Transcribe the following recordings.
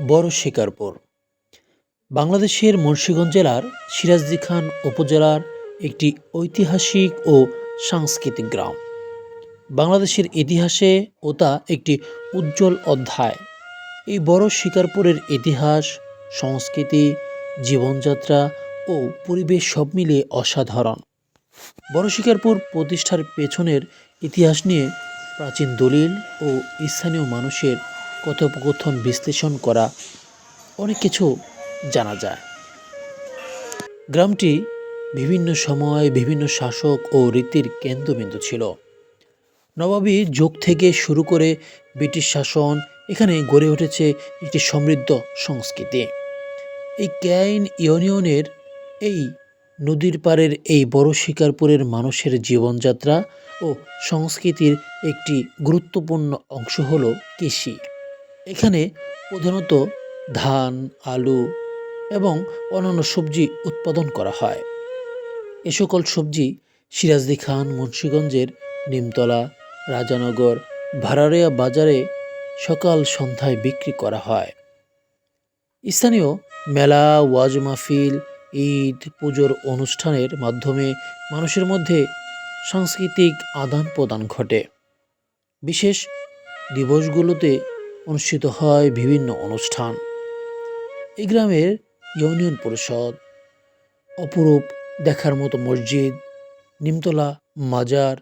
বড় শিকারপুর। বাংলাদেশের মুন্সিগঞ্জ জেলার সিরাজদি খান উপজেলার একটি ঐতিহাসিক ও সাংস্কৃতিক গ্রাম। বাংলাদেশের ইতিহাসে ও তা একটি উজ্জ্বল অধ্যায়। এই বড় শিকারপুরের ইতিহাস, সংস্কৃতি, জীবনযাত্রা ও পরিবেশ সব মিলিয়ে অসাধারণ। বড় শিকারপুর প্রতিষ্ঠার পেছনের ইতিহাস নিয়ে প্রাচীন দলিল ও স্থানীয় মানুষের কথোপকথন বিশ্লেষণ করা অনেক কিছু জানা যায়। গ্রামটি বিভিন্ন সময় বিভিন্ন শাসক ও রীতির কেন্দ্রবিন্দু ছিল। নবাবী যুগ থেকে শুরু করে ব্রিটিশ শাসন, এখানে গড়ে উঠেছে একটি সমৃদ্ধ সংস্কৃতি। এই ক্যাইন ইউনিয়নের এই নদীর পাড়ের এই বড় শিকারপুরের মানুষের জীবনযাত্রা ও সংস্কৃতির একটি গুরুত্বপূর্ণ অংশ হল কৃষি। এখানে প্রধানত ধান, আলু এবং অন্যান্য সবজি উৎপাদন করা হয়। এ সকল সবজি সিরাজদি খান, মুন্সীগঞ্জের নিমতলা, রাজানগর, ভাড়ারিয়া বাজারে সকাল সন্ধ্যায় বিক্রি করা হয়। স্থানীয় মেলা, ওয়াজ মাহফিল, ঈদ, পুজোর অনুষ্ঠানের মাধ্যমে মানুষের মধ্যে সাংস্কৃতিক আদান প্রদান ঘটে। বিশেষ দিবসগুলোতে অনুষ্ঠিত হয় বিভিন্ন অনুষ্ঠান। এই গ্রামের ইউনিয়ন পরিষদ, অপরূপ দেখার মতো মসজিদ, নিমতলা মাজার,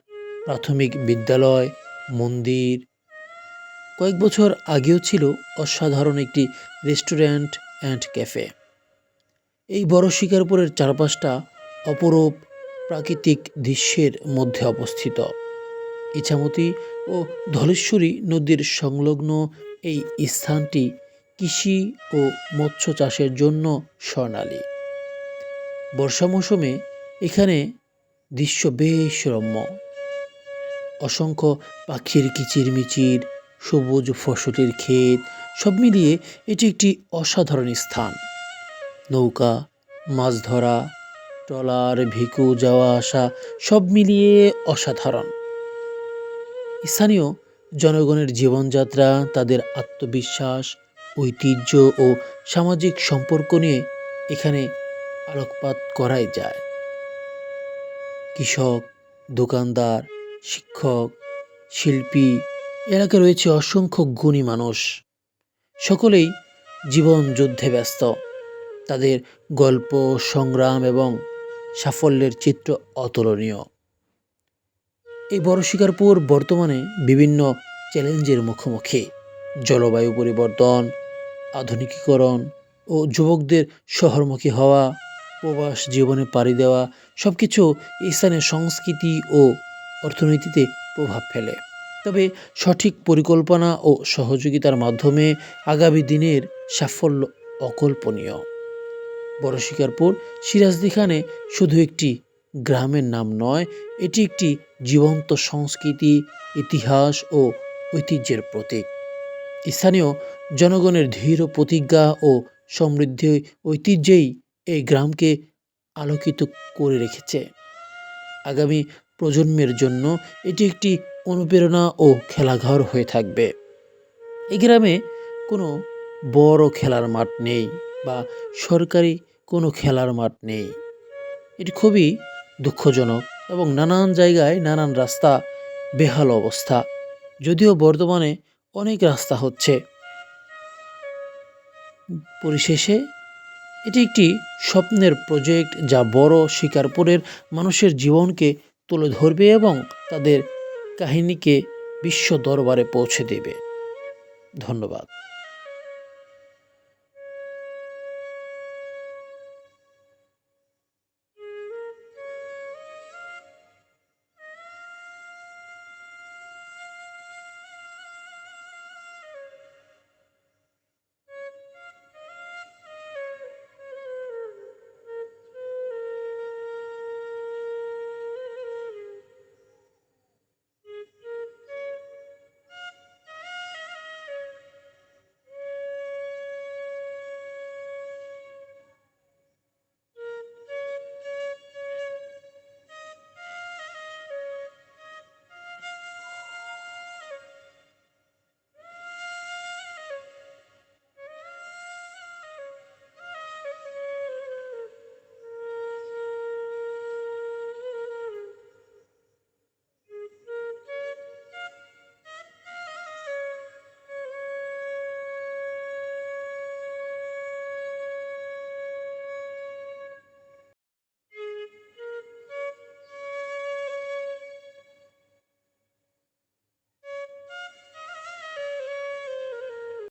প্রাথমিক বিদ্যালয়, মন্দির। কয়েক বছর আগেও ছিল অসাধারণ একটি রেস্টুরেন্ট অ্যান্ড ক্যাফে। এই বড় শিকারপুরের চারপাশটা অপরূপ প্রাকৃতিক দৃশ্যের মধ্যে অবস্থিত। ইছামতি ও ধলেশ্বরী নদীর সংলগ্ন এই স্থানটি কৃষি ও মৎস্য চাষের জন্য স্বর্ণালী। বর্ষা মৌসুমে এখানে দৃশ্য বেশ রম্য। অসংখ্য পাখির কিচিরমিচির, সবুজ ফসলের ক্ষেত, সব মিলিয়ে এটি একটি অসাধারণ স্থান। নৌকা, মাছ ধরা, ট্রলার ভিকু যাওয়া আসা সব মিলিয়ে অসাধারণ। স্থানীয় জনগণের জীবনযাত্রা, তাদের আত্মবিশ্বাস, ঐতিহ্য ও সামাজিক সম্পর্ক নিয়ে এখানে আলোকপাত করাই যায়। কৃষক, দোকানদার, শিক্ষক, শিল্পী, এলাকায় রয়েছে অসংখ্য গুণী মানুষ। সকলেই জীবন যুদ্ধে ব্যস্ত। তাদের গল্প, সংগ্রাম এবং সাফল্যের চিত্র অতুলনীয়। এই বড় শিকারপুর বর্তমানে বিভিন্ন চ্যালেঞ্জের মুখোমুখি। জলবায়ু পরিবর্তন, আধুনিকীকরণ ও যুবকদের শহরমুখী হওয়া, প্রবাস জীবনে পাড়ি দেওয়া সব কিছু স্থানীয় সংস্কৃতি ও অর্থনীতিতে প্রভাব ফেলে। তবে সঠিক পরিকল্পনা ও সহযোগিতার মাধ্যমে আগামী দিনের সাফল্য অকল্পনীয়। বড় শিকারপুর সিরাজদি খানে শুধু একটি গ্রামের নাম নয়, এটি একটি জীবন্ত সংস্কৃতি, ইতিহাস ও ঐতিহ্যের প্রতীক। স্থানীয় জনগণের ধীর প্রতিজ্ঞা ও সমৃদ্ধি ঐতিহ্যেই এই গ্রামকে আলোকিত করে রেখেছে। আগামী প্রজন্মের জন্য এটি একটি অনুপ্রেরণা ও খেলাঘর হয়ে থাকবে। এই গ্রামে কোনো বড় খেলার মাঠ নেই বা সরকারি কোনো খেলার মাঠ নেই। এটি খুবই দুঃখজনক এবং নানান জায়গায় নানান রাস্তা বেহাল অবস্থা, যদিও বর্তমানে অনেক রাস্তা হচ্ছে। পরিশেষে, এটি একটি স্বপ্নের প্রজেক্ট যা বড় শিকারপুরের মানুষের জীবনকে তুলে ধরবে এবং তাদের কাহিনীকে বিশ্ব দরবারে পৌঁছে দেবে। ধন্যবাদ।